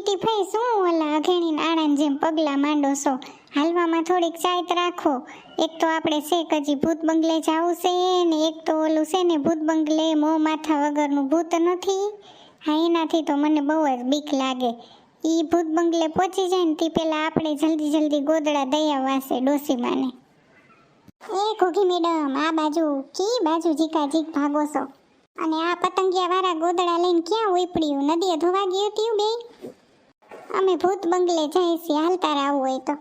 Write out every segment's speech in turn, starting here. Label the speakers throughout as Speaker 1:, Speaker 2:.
Speaker 1: ભાઈ, શું ઓલા અઘેણી આણાની જેમ પગલા માંડો છો? હાલવામાં થોડીક ચાયત રાખો. એક તો આપણે શેક હજી ભૂત બંગલે જવું છે ને એક તો ઓલું છે ને ભૂત બંગલે મો માથા વગરનું ભૂત નથી. હા, એનાથી તો મને બહુ જ બીક લાગે. ઈ ભૂત બંગલે પહોંચી જાય ને તે પહેલાં આપણે જલ્દી જલ્દી ગોદડા દઈ વાસે ડોસીમાને. એ ઘોઘી મેડમ, આ બાજુ કી બાજુ જીકા જીક ભાગો છો? અને આ પતંગિયા વાળા ગોદડા લઈને ક્યાં ઉપડ્યું? નદીએ ધોવા ગયું ત્યું બે? અમે ભૂત બંગલે છીએ. હાલતા આવું હોય તો.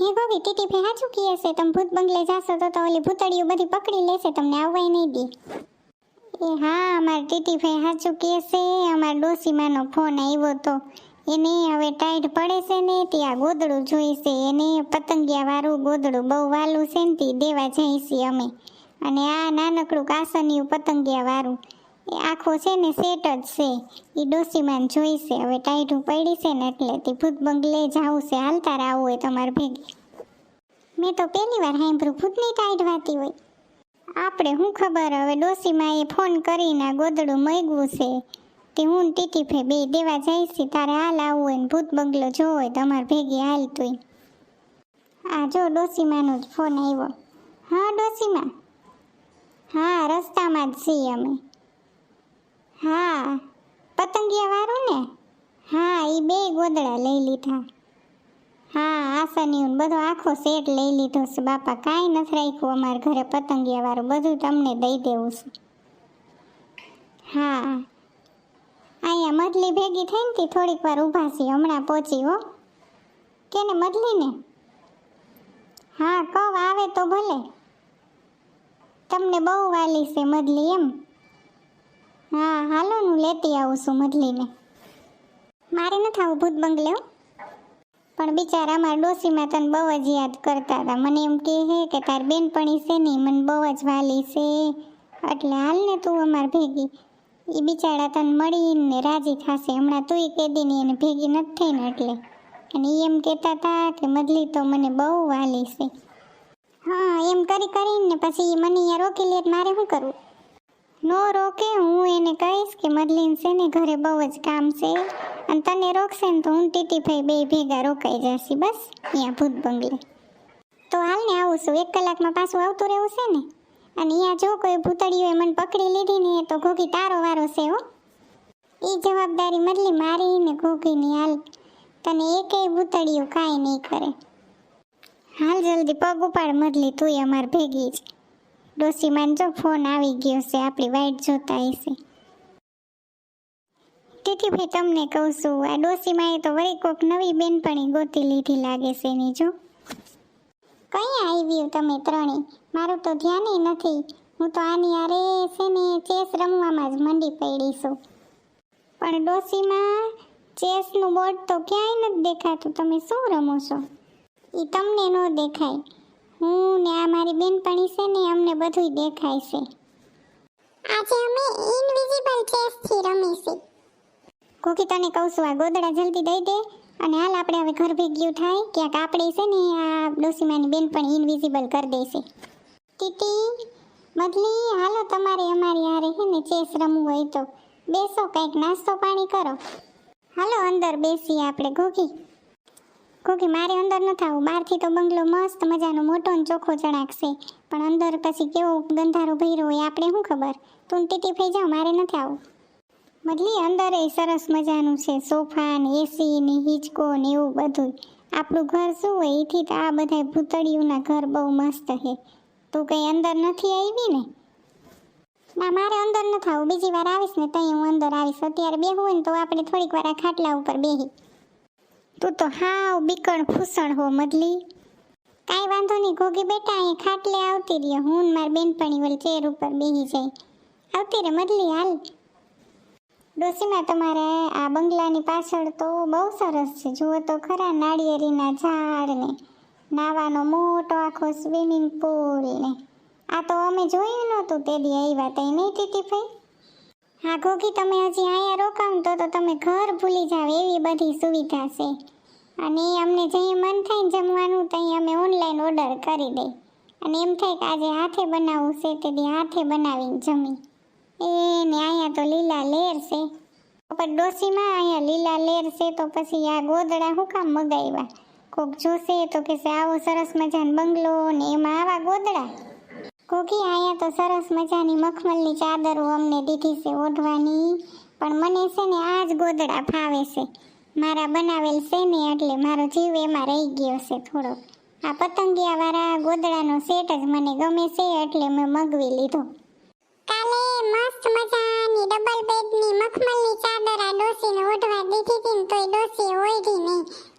Speaker 1: હે ગોગી ટીટી ફે હાચું કીએ છે? તમે ભૂત બંગલે જાશો તો તો ઓલી ભૂતળીઓ બધી પકડી લેશે, તમને આવવાય નહીં દે. એ હા, અમાર ટીટી ફે હાચું કહે છે. અમાર ડોસીમાનો ફોન આવ્યો તો. એને હવે ટાઈટ પડે છે ને, ત્યાં ગોદડું જોઈશે એને પતંગિયા વાળું ગોદડું બહુ વાલું છે ને દેવા જઈશી અમે. અને આ નાનકડું કાસનિયું પતંગિયા વાળું એ આખો છે ને સેટ જ છે. એ ડોસીમાન જોઈશે. હવે ટાઈટું પડી છે ને એટલે તે ભૂત બંગલે જવું છે હાલતા આવું હોય તમારે ભેગી. મેં તો પહેલી વાર સાંભળ્યું ભૂતની ટાઈટ વાતી હોય. આપણે શું ખબર? હવે ડોસીમાં એ ફોન કરીને ગોદડું મગવું છે. તે હું ટીટી ફે બે દેવા જઈશી તારે હાલ આવવું હોય ને ભૂત બંગલો જોવો હોય તમારે ભેગી હાલ તું આ જો ડોસીમાનો જ ફોન આવ્યો. હા, ડોસીમાં. હા, રસ્તામાં જ છીએ અમે. હા, પતંગિયા વાળું ને? હા એ બે ગોદડા લઈ લીધા. હા, આસની બધો આખો સેટ લઈ લીધો છે. બાપા, કાંઈ નથી રાખ્યું અમારા ઘરે પતંગિયા વાળું બધું તમને દઈ દેવું છે. હા. અહીંયા મધલી ભેગી થઈને તી થોડીક વાર ઊભા છીએ હમણાં પહોંચી હો. કેને મધલીને હા, કવ આવે તો ભલે. તમને બહુ વાલી છે મધલી એમ. હાલો, હું લેતી આવું છું મધલીને. મારે નથી આવું ભૂત બંગલે. પણ બિચારા અમારા ડોસીમાં તને બહુ જ યાદ કરતા હતા. મને એમ કહે હે કે તાર બેનપણી છે ને, ઈ મને બહુ જ વાલી છે. એટલે હાલ ને તું અમાર ભેગી. એ બિચારા તને મળીને રાજી થશે. હમણાં તુંય કેદીની એને ભેગી નથી થઈ ને એટલે. અને એ એમ કહેતા હતા કે મદલી તો મને બહુ વાલી છે. હા, એમ કરી કરીને પછી મને અહીંયા રોકી લે મારે શું કરવું? નો રોકે, હું એને કહીશ કે મદલીન છે ને ઘરે બહુ જ કામ છે અને તને રોકશે ને તો હું ટીટીભાઈ બે ભેગા રોકાઈ જશે, બસ. અહીંયા ભૂત બંગલે. તો હાલ ને આવું છું. એક કલાકમાં પાછું આવતું રહેવું છે ને? અને અહીંયા જો કોઈ ભૂતળીઓએ મને પકડી લીધી ને તો ઘોઘી તારો વારો છે, હો. એ જવાબદારી મદલી મારી ને ઘોઘીની, હાલ. તને એકેય ભૂતળીઓ કાંઈ નહીં કરે. હાલ જલ્દી પગ ઉપાડ મદલી તું અમાર ભેગી જ. ડોસી જો ફોન આવી ગયો છે, આપણી વાઈટ જોતા હશે તેથી ભાઈ તમને કહું છું, આ ડોસીમાં એ તો વળી કોક નવી બેનપણી ગોતી લીધી લાગે છે એની, જો. કઈ આવ્યું તમે ત્રણેય? મારું તો ધ્યાન નથી. હું તો આની આરે છે ને ચેસ રમવામાં જ મંડી પડી છું. પણ ડોસીમાં ચેસનું બોર્ડ તો ક્યાંય નથી દેખાતું. તમે શું રમો છો? એ તમને ન દેખાય. હું ને આ મારી બેનપણી છે ને અમને બધુંય દેખાય છે. આજે અમે ઇનવિઝિબલ ચેસથી રમીશું. કોકી તને કહું છું આ ગોદડા જલ્દી દઈ દે અને હાલ આપણે હવે ઘર ભેગ્યું થાય. ક્યાંક આપણે છે ને આ ડોસીમાની બેનપણી ઇનવિઝિબલ કરી દેશે ટીટી બદલી હાલો તમારે અમારી હારે છે ને ચેસ રમવું હોય તો. બેસો કંઈક નાસ્તો પાણી કરો. હાલો અંદર બેસીએ આપણે ગોગી. ગોગી મારે અંદર ન આવું બહારથી તો બંગલો મસ્ત મજાનો મોટો ને ચોખ્ખો ચણાકશે. પણ અંદર પછી કેવો ગંધારો ભર્યો હોય આપણે શું ખબર? તું ટીટી થઈ જાવ, મારે નથી આવું મતલી અંદર એ સરસ મજાનું છે, સોફા ને એસી ને હિંચકો ને એવું બધું આપણું ઘર શું હોય એથી તો આ બધા ભૂતળીઓના ઘર બહુ મસ્ત છે. તું કઈ અંદર નથી આવી ને? ના, મારે અંદર ન આવું બીજી વાર આવીશ ને તઈ હું અંદર આવીશ. અત્યારે બેહું હોય ને તો આપણે થોડીક વાર આ ખાટલા ઉપર બેહી. તું તો હાવ બીકણ ફૂસણ હો મદલી કાંઈ વાંધો નહીં ઘોગી બેટા અહીં ખાટલે આવતી રહ્યો. હું ને મારી બેનપણી વળી ચેર ઉપર બેહી જાય. આવતી રે મદલી હાલ. ડોસીમાં તમારે આ બંગલાની પાછળ તો બહુ સરસ છે. જુઓ તો ખરા, નાળિયેરીના ઝાડ ને નાવાનો મોટો આખો સ્વિમિંગ પૂલ ને આ તો અમે જોયું નહોતું, તે દી આવ્યા તઈ નહીં ટીટી ભાઈ? હા ઘોઘી તમે હજી અહીંયા રોકાવ તો તો તમે ઘર ભૂલી જાવ, એવી બધી સુવિધા છે. અને અમને જઈ મન થાય જમવાનું ત્યાં અમે ઓનલાઈન ઓર્ડર કરી દઈ. અને એમ થાય કે આજે હાથે બનાવવું છે, તે દી હાથે બનાવીને જમી. એ ને અહીંયા તો લીલા લેર છે. પણ ડોસીમાં અહીંયા લીલા લેર છે, તો પછી આ ગોદડા હું કામ મગાવ્યા? કોક જોશે તો કે આવો સરસ મજાનો બંગલો ને એમાં આવા ગોદડા? કોકી આયા તો સરસ મજાની મખમલની ચાદરો અમને દીધી છે ઓઢવાની. પણ મને છે ને આ જ ગોદડા ફાવે છે. મારા બનાવેલ છે ને એટલે મારો જીવ એમાં રહી ગયો છે થોડોક. આ પતંગિયાવાળા ગોદડાનો સેટ જ મને ગમે છે એટલે મેં મગવી લીધો. કાલે મસ્ત મજાની ડબલ બેડની મખમલની ચાદર આ ડોસીને ઓઢવા દીધી હતી ને તોય ડોસી ઓઢી નહીં.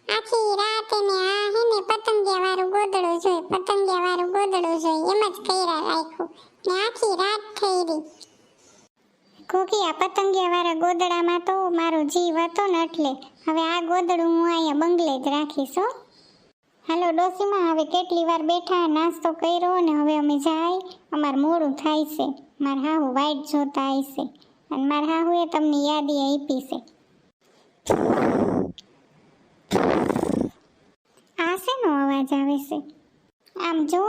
Speaker 1: કોકી આ પતંગિયા વાળા ગોદડામાં તો મારો જીવ હતો ને એટલે. હવે આ ગોદડું હું અહીંયા બંગલે જ રાખીશ, હો. હાલો, ડોસીમાં હવે કેટલી વાર બેઠા, નાસ્તો કર્યો ને હવે અમે જાય. અમાર મોડું થાય છે. માર હાહુ વાઈટ જોતા આવશે અને માર હાહુએ તમને યાદી આપી છે. આ શેનો અવાજ આવે છે? આમ જો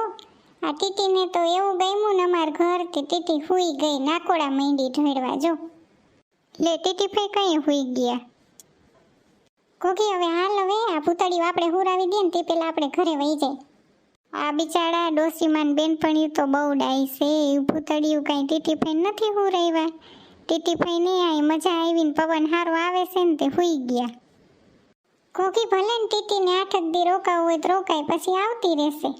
Speaker 1: આ ટીટીને તો એવું ગમ્યું ને અમાર ઘર કે ટીટી હુઈ ગઈ, નાકોડા માંડી ઢળવા જો. લે, ટીટી ફઈ કઈ હુઈ ગયા? કોકી હવે હાલ, હવે આ પૂતળીઓ આપણે હુરાવી દઈએ ને તે પેલા આપણે ઘરે વહી જાય. આ બિચારા ડોસીમાન બેનપણીઓ તો બહુ ડાય છે એવું પૂતળીઓ કાંઈ ટીટી ફઈ નથી હુરાવ્યા. ટીટી ફઈ નહીં આવી મજા આવીને પવન હારો આવે છે ને તે હુઈ ગયા. કોકી ભલે ને ટીટીને આઠક દી રોકાવું હોય તો રોકાય, પછી આવતી રહેશે.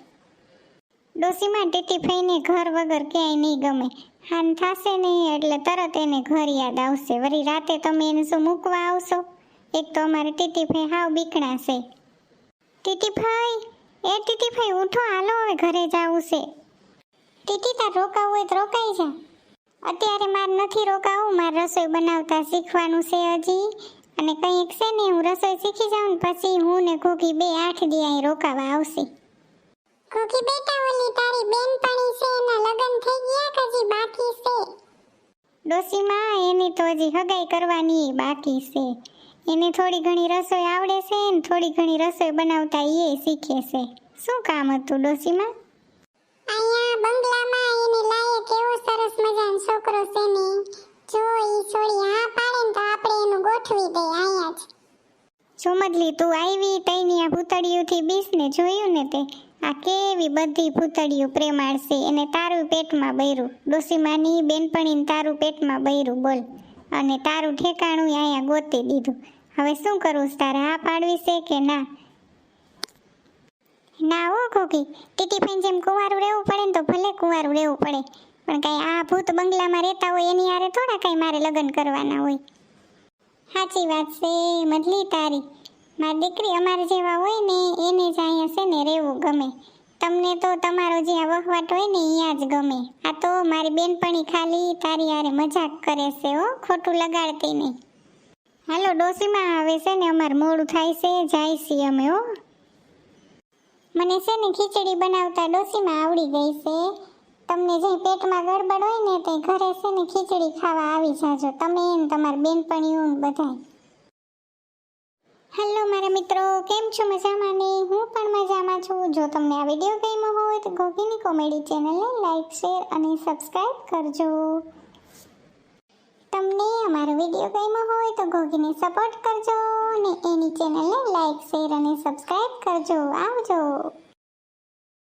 Speaker 1: ડોસીમાં ટીટીફાઈને ઘર વગર ક્યાંય નહીં ગમે. હાન થશે નહીં એટલે તરત એને ઘર યાદ આવશે. વળી રાતે તમે એને શું મૂકવા આવશો? એક તો અમારે ટીટીફાઈ હાવ બીકણા છે. ટીટી એ ટીટીફાઈ ઉઠો, હાલો હવે ઘરે જવું છે. ટીટી તાર રોકાવું હોય તો રોકાઈ જા. અત્યારે માર નથી રોકાવું, મારે રસોઈ બનાવતા શીખવાનું છે હજી. અને કંઈક છે ને હું રસોઈ શીખી જાઉં પછી હું ને ઘોઘી બે આઠ દી અહીં રોકાવા આવશે. ઘોઘી બેટા ઓલી તારી બેનપણી છે એના લગ્ન થઈ ગયા કે હજી બાકી છે? ડોસીમાં એની તો હજી હગાઈ કરવાની બાકી છે. એને થોડી ઘણી રસોઈ આવડે છે ને થોડી ઘણી રસોઈ બનાવતા એ શીખે છે. શું કામ હતું ડોસીમાં? અહીંયા બંગલામાં એને લાયક એવો સરસ મજાનો છોકરો છે ને જો ઈ છોડી હા પાડે ને તો આપણે એનું ગોઠવી દઈએ અહીંયા જ. ચોમદલી તું આવી તઈની આ ભૂતળીઓથી બીસને જોયું ને તે? આ કેવી બધી ભૂતળીઓ પ્રેમાળ છે એને તારું પેટમાં બૈરું. ડોસીમાની બેનપણીને તારું પેટમાં બૈરું, બોલ. અને તારું ઠેકાણું અહીંયા ગોતી દીધું. હવે શું કરવું તારે હા પાડવી છે કે ના? ના હો ખોકી ટીટી જેમ કુંવારું રહેવું પડે ને તો ભલે કુંવારું રહેવું પડે. પણ કાંઈ આ ભૂત બંગલામાં રહેતા હોય, એની હારે થોડા કાંઈ મારે લગ્ન કરવાના હોય. સાચી વાત છે મધલી તારી. મારી દીકરી અમારે જેવા હોય ને, એને જ અહીંયા છે ને રહેવું ગમે. તમને તો તમારો જે આ વહવાટ હોય ને અહીંયા જ ગમે. આ તો મારી બેનપણી ખાલી તારી હારે મજાક કરે છે હો, ખોટું લગાડતી નહીં. હાલો, ડોસીમાં આવે છે ને અમારે મોડું થાય છે, જાય છીએ અમે હો. મને છે ને ખીચડી બનાવતા ડોસીમાં આવડી ગઈ છે. તમને જે પેટમાં ગડબડ હોય ને, તે ઘરે છે ને ખીચડી ખાવા આવી જાજો. તમે ને તમારી બેનપણીઓ બધાય. હેલો મારા મિત્રો, કેમ છો મજામાં ને હું પણ મજામાં છું. જો તમને આ વીડિયો ગમ્યો હોય તો ગોગીની કોમેડી ચેનલને લાઈક, શેર અને સબસ્ક્રાઇબ કરજો. તમને અમારો વીડિયો ગમ્યો હોય તો ગોગીને સપોર્ટ કરજો અને એની ચેનલને લાઈક, શેર અને સબસ્ક્રાઇબ કરજો. આવજો.